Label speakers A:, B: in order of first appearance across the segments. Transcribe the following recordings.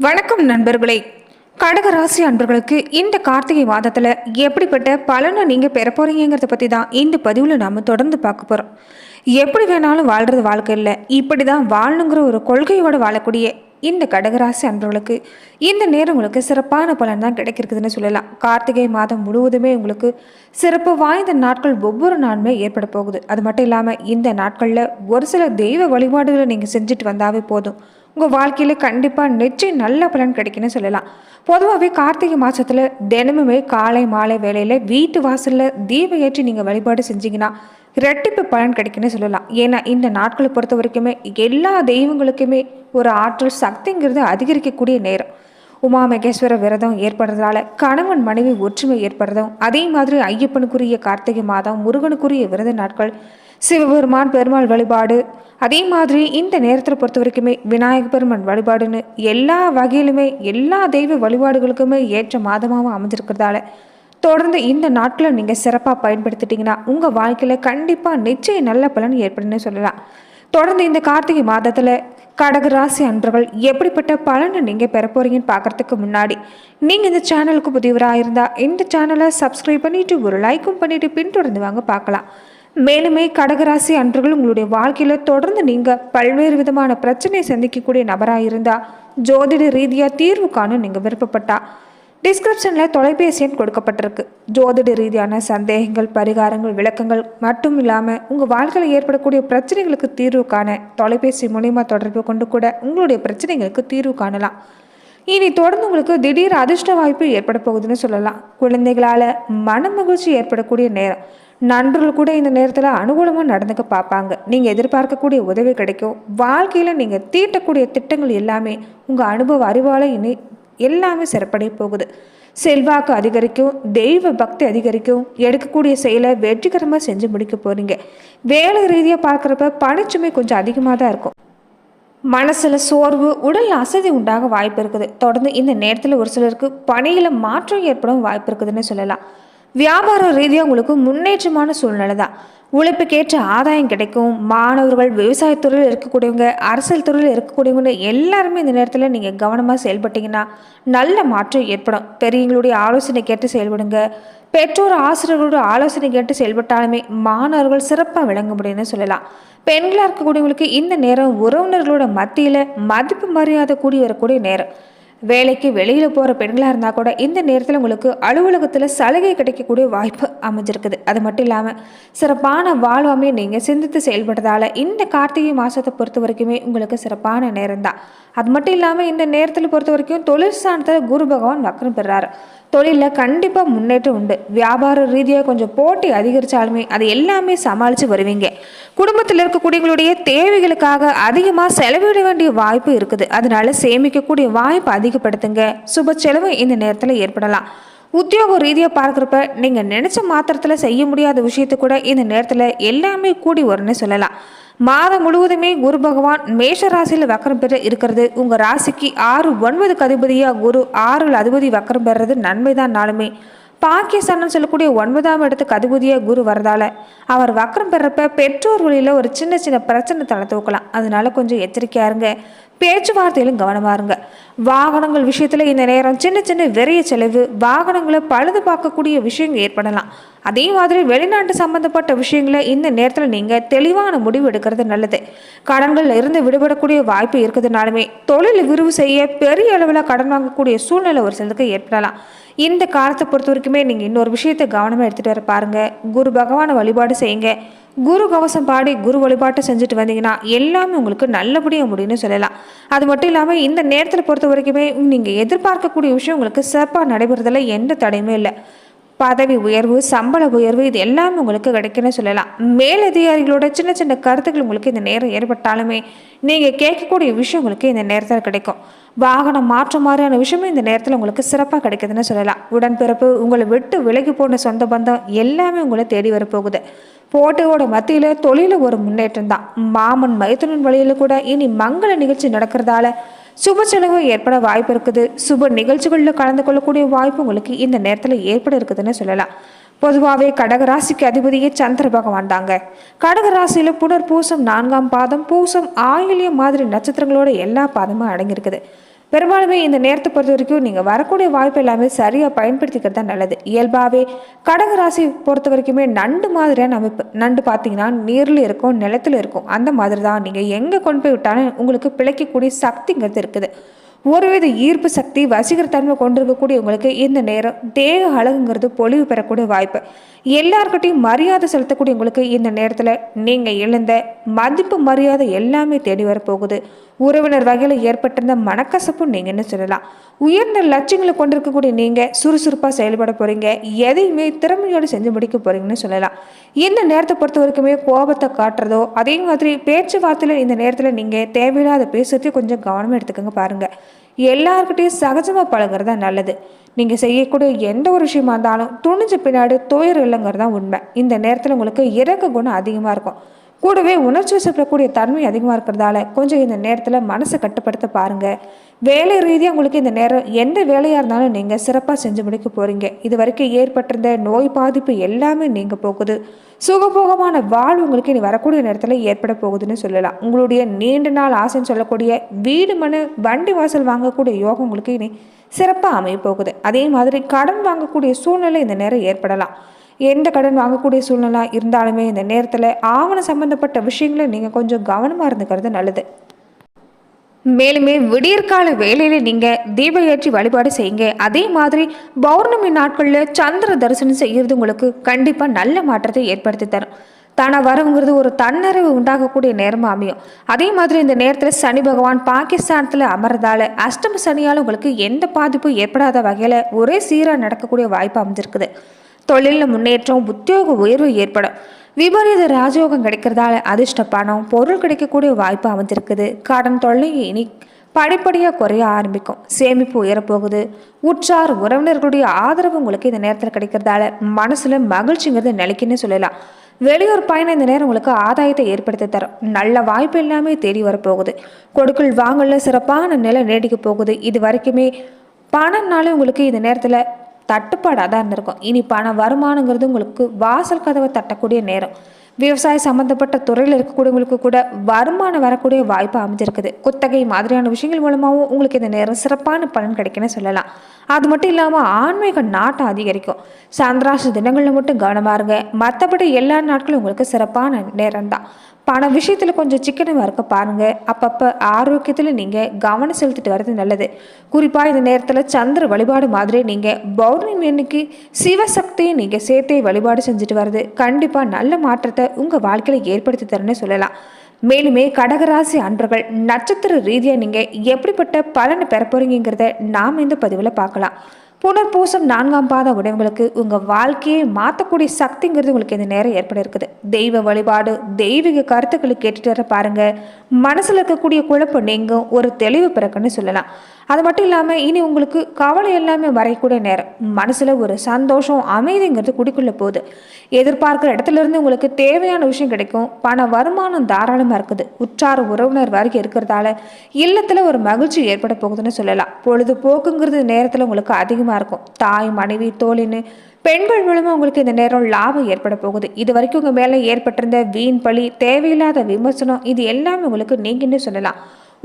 A: வணக்கம் நண்பர்களே. கடகராசி அன்பர்களுக்கு இந்த கார்த்திகை மாதத்தில் எப்படிப்பட்ட பலனை நீங்கள் பெற போகிறீங்கிறத பற்றி தான் இந்த பதிவில் நாம் தொடர்ந்து பார்க்க போகிறோம் எப்படி வேணாலும் வாழ்கிறது வாழ்க்கை இல்லை இப்படி தான் வாழணுங்கிற ஒரு கொள்கையோடு வாழக்கூடிய இந்த கடகராசி அன்பர்களுக்கு இந்த நேரம் உங்களுக்கு சிறப்பான பலன் தான் கிடைக்கிறதுன்னு சொல்லலாம். கார்த்திகை மாதம் முழுவதுமே உங்களுக்கு சிறப்பு வாய்ந்த நாட்கள் ஒவ்வொரு நாளுமே ஏற்பட போகுது. அது மட்டும் இல்லாமல் இந்த நாட்களில் ஒரு சில தெய்வ வழிபாடுகளை நீங்கள் செஞ்சுட்டு வந்தாவே போதும். உங்கள் வாழ்க்கையில் கண்டிப்பாக நிச்சயம் நல்ல பலன் கிடைக்குன்னு சொல்லலாம். பொதுவாகவே கார்த்திகை மாதத்தில் தினமுமே காலை மாலை வேலையில் வீட்டு வாசலில் தீபம் ஏற்றி நீங்கள் வழிபாடு செஞ்சீங்கன்னா ரெட்டிப்பு பலன் கிடைக்குன்னு சொல்லலாம். ஏன்னா இந்த நாட்களை பொறுத்த வரைக்குமே எல்லா தெய்வங்களுக்குமே ஒரு ஆற்றல் சக்திங்கிறது அதிகரிக்கக்கூடிய நேரம். உமா மகேஸ்வர விரதம் ஏற்படுறதால கணவன் மனைவி ஒற்றுமை ஏற்படுறதும் அதே மாதிரி ஐயப்பனுக்குரிய கார்த்திகை மாதம் முருகனுக்குரிய விரத நாட்கள் சிவபெருமான் பெருமாள் வழிபாடு. அதே மாதிரி இந்த நேரத்தில் பொறுத்த வரைக்குமே விநாயக பெருமான் வழிபாடுன்னு எல்லா வகையிலுமே எல்லா தெய்வ வழிபாடுகளுக்குமே ஏற்ற மாதமாகவும் அமைஞ்சிருக்கிறதால தொடர்ந்து இந்த நாட்களை நீங்கள் சிறப்பாக பயன்படுத்திட்டீங்கன்னா உங்கள் வாழ்க்கையில் கண்டிப்பாக நிச்சயம் நல்ல பலன் ஏற்படுன்னு சொல்லலாம். தொடர்ந்து இந்த கார்த்திகை மாதத்தில் கடகராசி அன்பர்கள் எப்படிப்பட்ட பலனை நீங்கள் பெற போகிறீங்கன்னு பார்க்கறதுக்கு முன்னாடி நீங்கள் இந்த சேனலுக்கு புதியவராக இருந்தால் இந்த சேனலை சப்ஸ்கிரைப் பண்ணிவிட்டு ஒரு லைக்கும் பண்ணிவிட்டு பின்தொடர்ந்து வாங்க பார்க்கலாம் மேலுமே கடகராசி அன்றுகள் உங்களுடைய வாழ்க்கையில் தொடர்ந்து நீங்கள் பல்வேறு விதமான பிரச்சனையை சந்திக்கக்கூடிய நபராக இருந்தால் ஜோதிட ரீதியாக தீர்வு காணும் நீங்கள் விருப்பப்பட்டா. டிஸ்கிரிப்ஷனில் தொலைபேசி எண் கொடுக்கப்பட்டிருக்கு. ஜோதிட ரீதியான சந்தேகங்கள் பரிகாரங்கள் விளக்கங்கள் மட்டும் இல்லாமல் உங்கள் வாழ்க்கையில் ஏற்படக்கூடிய பிரச்சனைகளுக்கு தீர்வு காண தொலைபேசி மூலிமா தொடர்பு கொண்டு கூட உங்களுடைய பிரச்சனைகளுக்கு தீர்வு காணலாம். இனி தொடர்ந்து உங்களுக்கு திடீர் அதிர்ஷ்ட வாய்ப்பு ஏற்பட போகுதுன்னு சொல்லலாம். குழந்தைகளால் மன மகிழ்ச்சி ஏற்படக்கூடிய நேரம். நண்பர்கள் கூட இந்த நேரத்தில் அனுகூலமாக நடந்துக்க பார்ப்பாங்க நீங்கள் எதிர்பார்க்கக்கூடிய உதவி கிடைக்கும். வாழ்க்கையில் நீங்கள் தீட்டக்கூடிய திட்டங்கள் எல்லாமே உங்கள் அனுபவ அறிவால் இனி எல்லாமே சிறப்படைய போகுது. செல்வாக்கு அதிகரிக்கும் தெய்வ பக்தி அதிகரிக்கும். எடுக்கக்கூடிய செயலை வெற்றிகரமாக செஞ்சு முடிக்க போகிறீங்க வேலை ரீதியாக பார்க்குறப்ப பணிச்சுமை கொஞ்சம் அதிகமாக தான் இருக்கும். மனசில் சோர்வு உடல் அசதி உண்டாக வாய்ப்பு இருக்குது. தொடர்ந்து இந்த நேரத்தில் ஒரு சிலருக்கு பணியில் மாற்றம் ஏற்படும் வாய்ப்பு இருக்குதுன்னு சொல்லலாம். வியாபார ரீதியாக உங்களுக்கு முன்னேற்றமான சூழ்நிலை தான் உழைப்புக்கேற்ற ஆதாயம் கிடைக்கும். மாணவர்கள் விவசாயத்துறையில் இருக்கக்கூடியவங்க அரசியல் துறையில் இருக்கக்கூடியவங்க எல்லாருமே இந்த நேரத்தில் நீங்கள் கவனமாக செயல்பட்டீங்கன்னா நல்ல மாற்றம் ஏற்படும். பெரியவங்களுடைய ஆலோசனை கேட்டு செயல்படுங்க. பெற்றோர் ஆசிரியர்களோட ஆலோசனை கேட்டு செயல்பட்டாலுமே மாணவர்கள் சிறப்பாக விளங்க முடியும்னு சொல்லலாம். பெண்களாக இருக்கக்கூடியவங்களுக்கு இந்த நேரம் உறவினர்களோட மத்தியில் மதிப்பு மரியாதை கூடி வரக்கூடிய நேரம். வேலைக்கு வெளியில் போகிற பெண்களாக இருந்தால் கூட இந்த நேரத்தில் உங்களுக்கு அலுவலகத்தில் சலுகை கிடைக்கக்கூடிய வாய்ப்பு அமைஞ்சிருக்குது. அது மட்டும் இல்லாமல் சிறப்பான வாழ்வாமே நீங்கள் சிந்தித்து செயல்படுறதால இந்த கார்த்திகை மாதத்தை பொறுத்த வரைக்குமே உங்களுக்கு சிறப்பான நேரம் தான் அது மட்டும் இல்லாமல் இந்த நேரத்தில் பொறுத்த வரைக்கும் தொழில் ஸ்தானத்தில் குரு பகவான் வக்கரம் பெறாரு. தொழிலில் கண்டிப்பாக முன்னேற்றம் உண்டு. வியாபார ரீதியாக கொஞ்சம் போட்டி அதிகரித்தாலுமே அது எல்லாமே சமாளித்து வருவீங்க. குடும்பத்தில் இருக்கக்கூடியவங்களுடைய தேவைகளுக்காக அதிகமாக செலவிட வேண்டிய வாய்ப்பு இருக்குது. அதனால சேமிக்கக்கூடிய வாய்ப்பு அதிகம் அதிகப்படுத்துங்க சுப செலவு இந்த நேரத்தில் ஏற்படலாம். உத்தியோக ரீதியாக பார்க்குறப்ப நீங்கள் நினச்ச மாத்திரத்தில் செய்ய முடியாத விஷயத்தை கூட இந்த நேரத்தில் எல்லாமே கூடி வரும்னு சொல்லலாம். மாதம் முழுவதுமே குரு பகவான் மேஷ ராசியில் வக்கரம் பெற இருக்கிறது. உங்கள் ராசிக்கு ஆறு ஒன்பதுக்கு அதிபதியாக குரு ஆறில் அதிபதி வக்கரம் பெறுறது நன்மை தான் நாளுமே. பாக்கியஸ்தானம் சொல்லக்கூடிய ஒன்பதாம் இடத்துக்கு அதிபதியாக குரு வரதால அவர் வக்கரம் பெறப்ப பெற்றோர் வழியில் ஒரு சின்ன சின்ன பிரச்சனை தலை தூக்கலாம் அதனால கொஞ்சம் எச்சரிக்கையா இருங்க. பேச்சுவார்த்தையிலும் கவனமாக இருங்க. வாகனங்கள் விஷயத்தில் இந்த நேரம் சின்ன சின்ன விரைய செலவு வாகனங்களை பழுது பார்க்கக்கூடிய விஷயங்கள் ஏற்படலாம். அதே மாதிரி வெளிநாட்டு சம்பந்தப்பட்ட விஷயங்களை இந்த நேரத்தில் நீங்கள் தெளிவான முடிவு எடுக்கிறது நல்லது. கடன்கள் இருந்து விடுபடக்கூடிய வாய்ப்பு இருக்கிறதுனாலுமே தொழில் விரிவு செய்ய பெரிய அளவில் கடன் வாங்கக்கூடிய சூழ்நிலை ஒரு சிலருக்கு ஏற்படலாம். இந்த காலத்தை பொறுத்த வரைக்குமே நீங்கள் இன்னொரு விஷயத்தை கவனமாக எடுத்துகிட்டு வர பாருங்கள் குரு பகவானை வழிபாடு செய்யுங்க. குரு கவசம் பாடி குரு வழிபாட்டை செஞ்சுட்டு வந்தீங்கன்னா எல்லாமே உங்களுக்கு நல்லபடியாக முடியும்னு சொல்லலாம். அது மட்டும் இல்லாமல் இந்த நேரத்தில் பொறுத்த வரைக்குமே நீங்கள் எதிர்பார்க்கக்கூடிய விஷயம் உங்களுக்கு சிறப்பாக நடைபெறதில் எந்த தடையுமே இல்லை. பதவி உயர்வு சம்பள உயர்வு இது எல்லாமே உங்களுக்கு கிடைக்குன்னு சொல்லலாம். மேலதிகாரிகளோட சின்ன சின்ன கருத்துக்கள் உங்களுக்கு இந்த நேரம் ஏற்பட்டாலுமே நீங்கள் கேட்கக்கூடிய விஷயம் உங்களுக்கு இந்த நேரத்தில் கிடைக்கும். வாகனம் மாற்றம் மாதிரியான விஷயமும் இந்த நேரத்தில் உங்களுக்கு சிறப்பாக கிடைக்குதுன்னு சொல்லலாம். உடன்பிறப்பு உங்களை விட்டு விலகி போன சொந்த பந்தம் எல்லாமே உங்களை தேடி வரப்போகுது போட்டியோட மத்தியில் தொழிலில் ஒரு முன்னேற்றம் தான். மாமன் மைத்துனன் வழியில் கூட இனி மங்கள நிகழ்ச்சி நடக்கிறதால சுப செலவு ஏற்பட வாய்ப்பு இருக்குது. சுப நிகழ்ச்சிகளில் கலந்து கொள்ளக்கூடிய வாய்ப்பு உங்களுக்கு இந்த நேரத்தில் ஏற்பட இருக்குதுன்னு சொல்லலாம். பொதுவாகவே கடகராசிக்கு அதிபதியே சந்திர பகவான் தாங்க. கடகராசியில் புனர் பூசம் நான்காம் பாதம் பூசம் ஆயிலியம் மாதிரி நட்சத்திரங்களோட எல்லா பாதமும் அடங்கியிருக்குது. பெரும்பாலுமே இந்த நேரத்தை பொறுத்த வரைக்கும் நீங்கள் வரக்கூடிய வாய்ப்பு எல்லாமே சரியாக பயன்படுத்திக்கிறது தான் நல்லது. இயல்பாகவே கடகராசி பொறுத்த வரைக்குமே நண்டு மாதிரியான அமைப்பு நண்டு பார்த்தீங்கன்னா நீரில் இருக்கும் நிலத்தில் இருக்கும். அந்த மாதிரி தான் நீங்கள் எங்கே கொண்டு போய் விட்டாலும் உங்களுக்கு பிழைக்கக்கூடிய சக்திங்கிறது இருக்குது. ஒருவித ஈர்ப்பு சக்தி வசீகரத்தன்மை கொண்டிருக்கக்கூடிய உங்களுக்கு இந்த நேரம் தேக அழகுங்கிறது பொலிவு பெறக்கூடிய வாய்ப்பு. எல்லார்கிட்டையும் மரியாதை செலுத்தக்கூடிய உங்களுக்கு இந்த நேரத்தில் நீங்கள் எழுந்த மதிப்பு மரியாதை எல்லாமே தேடி வரப்போகுது உறவினர் வகையில் ஏற்பட்டிருந்த மனக்கசப்பும் நீங்கள் என்ன சொல்லலாம்? உயர்ந்த லட்சியங்களை கொண்டிருக்கக்கூடிய நீங்கள் சுறுசுறுப்பாக செயல்பட போகிறீங்க எதையுமே திறமையோடு செஞ்சு முடிக்க போகிறீங்கன்னு சொல்லலாம். இந்த நேரத்தை பொறுத்த வரைக்குமே கோபத்தை காட்டுறதோ அதே மாதிரி பேச்சுவார்த்தையில் இந்த நேரத்தில் நீங்கள் தேவையில்லாத பேசுறதையும் கொஞ்சம் கவனமாக எடுத்துக்கோங்க பாருங்கள் எல்லாருக்கிட்டையும் சகஜமாக பழகிறது தான் நல்லது. நீங்கள் செய்யக்கூடிய எந்த ஒரு விஷயமா இருந்தாலும் துணிஞ்ச பின்னாடி துயர் இல்லைங்கிறது தான் உண்மை. இந்த நேரத்தில் உங்களுக்கு இறக்க குணம் அதிகமாக இருக்கும். கூடவே உணர்ச்சி வசப்படக்கூடிய தன்மை அதிகமாக இருக்கிறதால கொஞ்சம் இந்த நேரத்தில் மனசை கட்டுப்படுத்த பாருங்கள் வேலை ரீதியாக உங்களுக்கு இந்த நேரம் எந்த வேலையாக இருந்தாலும் நீங்கள் சிறப்பாக செஞ்சு முடிக்க போகிறீங்க இது வரைக்கும் ஏற்பட்டிருந்த நோய் பாதிப்பு எல்லாமே நீங்கள் போகுது. சுகபோகமான வாழ்வு உங்களுக்கு இனி வரக்கூடிய நேரத்தில் ஏற்பட போகுதுன்னு சொல்லலாம். உங்களுடைய நீண்ட நாள் ஆசைன்னு சொல்லக்கூடிய வீடு மனு வண்டி வாசல் வாங்கக்கூடிய யோகம் உங்களுக்கு இனி சிறப்பாக அமைய போகுது. அதே மாதிரி கடன் வாங்கக்கூடிய சூழ்நிலை இந்த நேரம் ஏற்படலாம். எந்த கடன் வாங்கக்கூடிய சூழ்நிலை இருந்தாலுமே இந்த நேரத்தில் ஆவண சம்பந்தப்பட்ட விஷயங்களை நீங்கள் கொஞ்சம் கவனமாக இருந்துக்கிறது நல்லது. மேலுமே விடியற்கால வேலையில் நீங்கள் தீப ஏற்றி வழிபாடு செய்யுங்க. அதே மாதிரி பௌர்ணமி நாட்களில் சந்திர தரிசனம் செய்கிறது உங்களுக்கு கண்டிப்பாக நல்ல மாற்றத்தை ஏற்படுத்தி தரும். தானாக வரவுங்கிறது ஒரு தன்னறிவு உண்டாகக்கூடிய நேரமாக அமையும். அதே மாதிரி இந்த நேரத்தில் சனி பகவான் பாகிஸ்தானத்தில் அமர்றதால அஷ்டம சனியால் உங்களுக்கு எந்த பாதிப்பும் ஏற்படாத வகையில் ஒரே சீராக நடக்கக்கூடிய வாய்ப்பு அமைஞ்சிருக்குது. தொழிலில் முன்னேற்றம் உத்தியோக உயர்வு ஏற்படும். விபரீத ராஜயோகம் கிடைக்கிறதால அதிர்ஷ்ட பணம் பொருள் கிடைக்கக்கூடிய வாய்ப்பு அமைஞ்சிருக்குது. கடன் தொல்லை இனி படிப்படியாக குறைய ஆரம்பிக்கும். சேமிப்பு உயரப்போகுது. உற்றார் உறவினர்களுடைய ஆதரவு உங்களுக்கு இந்த நேரத்தில் கிடைக்கிறதால மனசில் மகிழ்ச்சிங்கிறது நிலைக்குன்னு சொல்லலாம். வெளியூர் பயணம் இந்த நேரம் உங்களுக்கு ஆதாயத்தை ஏற்படுத்தி தரும். நல்ல வாய்ப்பு எல்லாமே தேடி வரப்போகுது. கொடுக்கல் வாங்கல சிறப்பான நிலை நீடிக்க போகுது. இது வரைக்குமே பணம்னாலே உங்களுக்கு இந்த நேரத்தில் தட்டுப்பாடாக தான் இருந்திருக்கும். இனி பண வருமானங்கிறது உங்களுக்கு வாசல் கதவை தட்டக்கூடிய நேரம். விவசாய சம்மந்தப்பட்ட துறையில் இருக்கக்கூடியவங்களுக்கு கூட வருமானம் வரக்கூடிய வாய்ப்பு அமைஞ்சிருக்குது. குத்தகை மாதிரியான விஷயங்கள் மூலமாகவும் உங்களுக்கு இந்த நேரம் சிறப்பான பலன் கிடைக்குன்னு சொல்லலாம். அது மட்டும் இல்லாமல் ஆன்மீக நாட்டம் அதிகரிக்கும். சந்திராச தினங்களில் மட்டும் கவனமாக இருங்க. மற்றபடி எல்லா நாட்களும் உங்களுக்கு சிறப்பான நேரம் தான். பண விஷயத்தில் கொஞ்சம் சிக்கனமாக இருக்க பாருங்கள் அப்பப்போ ஆரோக்கியத்தில் நீங்கள் கவனம் செலுத்திட்டு வர்றது நல்லது. குறிப்பாக இந்த நேரத்தில் சந்திர வழிபாடு மாதிரி நீங்கள் பௌர்ணமி அன்னைக்கு சிவசக்தியை நீங்கள் சேர்த்தே வழிபாடு செஞ்சுட்டு வர்றது கண்டிப்பாக நல்ல மாற்றத்தை உங்கள் வாழ்க்கையில் ஏற்படுத்தி தரேன்னு சொல்லலாம். மேலுமே கடகராசி அன்பர்கள் நட்சத்திர ரீதியாக நீங்கள் எப்படிப்பட்ட பலனை பெற போகிறீங்கிறத நாம் இந்த பதிவில் பார்க்கலாம். புனர்பூசம் நான்காம் பாத உடையவங்களுக்கு உங்கள் வாழ்க்கையை மாற்றக்கூடிய சக்திங்கிறது உங்களுக்கு இந்த நேரம் ஏற்பட இருக்குது தெய்வ வழிபாடு தெய்வீக கருத்துக்களை கேட்டுட்டு வர பாருங்கள் மனசில் இருக்கக்கூடிய குழப்பம் நீங்கும். ஒரு தெளிவு பிறக்குன்னு சொல்லலாம். அது மட்டும் இல்லாமல் இனி உங்களுக்கு கவலை எல்லாமே வரையக்கூடிய நேரம். மனசில் ஒரு சந்தோஷம் அமைதிங்கிறது குடிக்குள்ள போகுது. எதிர்பார்க்குற இடத்துல இருந்து உங்களுக்கு தேவையான விஷயம் கிடைக்கும். பண வருமானம் தாராளமாக இருக்குது. உற்றார் உறவினர் வரைக்கும் இருக்கிறதால இல்லத்தில் ஒரு மகிழ்ச்சி ஏற்பட போகுதுன்னு சொல்லலாம். பொழுதுபோக்குங்கிறது நேரத்தில் உங்களுக்கு அதிகமாக இருக்கும். தாய் மனைவி தோழின்னு பெண்கள் மூலமாக உங்களுக்கு இந்த நேரம் லாபம் ஏற்பட போகுது. இது வரைக்கும் உங்கள் மேலே ஏற்பட்டிருந்த வீண் பழி தேவையில்லாத விமர்சனம் இது எல்லாமே உங்களுக்கு நீங்கன்னு சொல்லலாம்.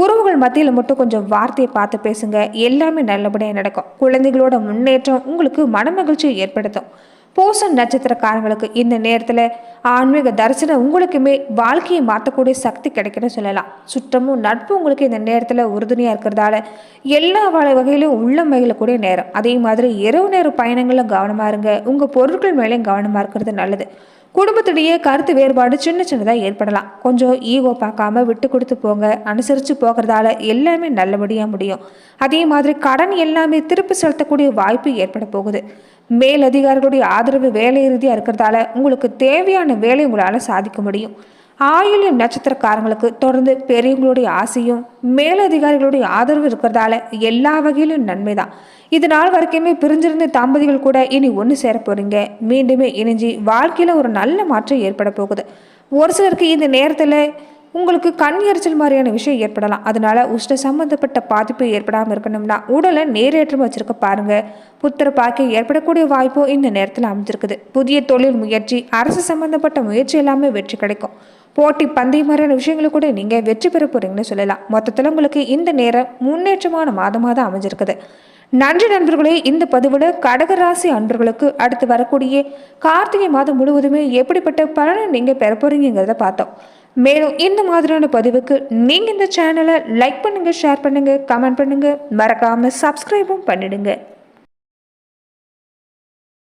A: உறவுகள் மத்தியில் மட்டும் கொஞ்சம் வார்த்தையை பார்த்து பேசுங்க. எல்லாமே நல்லபடியாக நடக்கும். குழந்தைகளோட முன்னேற்றம் உங்களுக்கு மனமகிழ்ச்சியை ஏற்படுத்தும். பூசம் நட்சத்திரக்காரங்களுக்கு இந்த நேரத்தில் ஆன்மீக தரிசனம் உங்களுக்குமே வாழ்க்கையை மாற்றக்கூடிய சக்தி கிடைக்குன்னு சொல்லலாம். சுற்றமும் நட்பு உங்களுக்கு இந்த நேரத்தில் உறுதுணையாக இருக்கிறதால எல்லா வகை வகையிலும் உள்ள மகிழக்கூடிய நேரம். அதே மாதிரி இரவு நேர பயணங்களும் கவனமாக இருங்க. உங்கள் பொருட்கள் மேலேயும் கவனமாக இருக்கிறது நல்லது. குடும்பத்திலேயே கருத்து வேறுபாடு சின்ன சின்னதாக ஏற்படலாம். கொஞ்சம் ஈகோ பார்க்காம விட்டு கொடுத்து போங்க. அனுசரித்து போகிறதால எல்லாமே நல்லபடியாக முடியும். அதே மாதிரி கடன் எல்லாமே திருப்பி செலுத்தக்கூடிய வாய்ப்பு ஏற்பட போகுது. மேல் அதிகாரிகளுடைய ஆதரவு வேலை இறுதியாக இருக்கிறதால உங்களுக்கு தேவையான வேலை உங்களால் சாதிக்க முடியும். ஆயுள்யம் நட்சத்திரக்காரங்களுக்கு தொடர்ந்து பெரியவங்களுடைய ஆசையும் மேலதிகாரிகளுடைய ஆதரவு இருக்கிறதால எல்லா வகையிலும் நன்மை தான் இது நாள் வரைக்குமே பிரிஞ்சிருந்த தம்பதிகள் கூட இனி ஒன்று சேர போகிறீங்க மீண்டுமே இணைஞ்சி வாழ்க்கையில் ஒரு நல்ல மாற்றம் ஏற்பட போகுது. ஒரு சிலருக்கு இந்த நேரத்தில் உங்களுக்கு கண் எரிச்சல் மாதிரியான விஷயம் ஏற்படலாம். அதனால உஷ்ட சம்பந்தப்பட்ட பாதிப்பு ஏற்படாமல் இருக்கணும்னா உடலை நேரேற்றம் வச்சிருக்க பாருங்க. புத்திர பாக்கியம் ஏற்படக்கூடிய வாய்ப்பும் இந்த நேரத்தில் அமைஞ்சிருக்குது. புதிய தொழில் முயற்சி அரசு சம்பந்தப்பட்ட முயற்சி எல்லாமே வெற்றி கிடைக்கும். போட்டி பந்தயம் மாதிரியான விஷயங்களை கூட நீங்கள் வெற்றி பெற போகிறீங்கன்னு சொல்லலாம். மொத்தத்தில் உங்களுக்கு இந்த நேரம் முன்னேற்றமான மாதமாக தான் அமைஞ்சிருக்குது. நன்றி நண்பர்களே இந்த பதிவில் கடகராசி அன்பர்களுக்கு அடுத்து வரக்கூடிய கார்த்திகை மாதம் முழுவதுமே எப்படிப்பட்ட பலனை நீங்கள் பெற போகிறீங்கிறத பார்த்தோம். மேலும் இந்த மாதிரியான பதிவுக்கு நீங்கள் இந்த சேனலை லைக் பண்ணுங்கள் ஷேர் பண்ணுங்கள் கமெண்ட் பண்ணுங்கள் மறக்காமல் சப்ஸ்கிரைபும் பண்ணிடுங்க.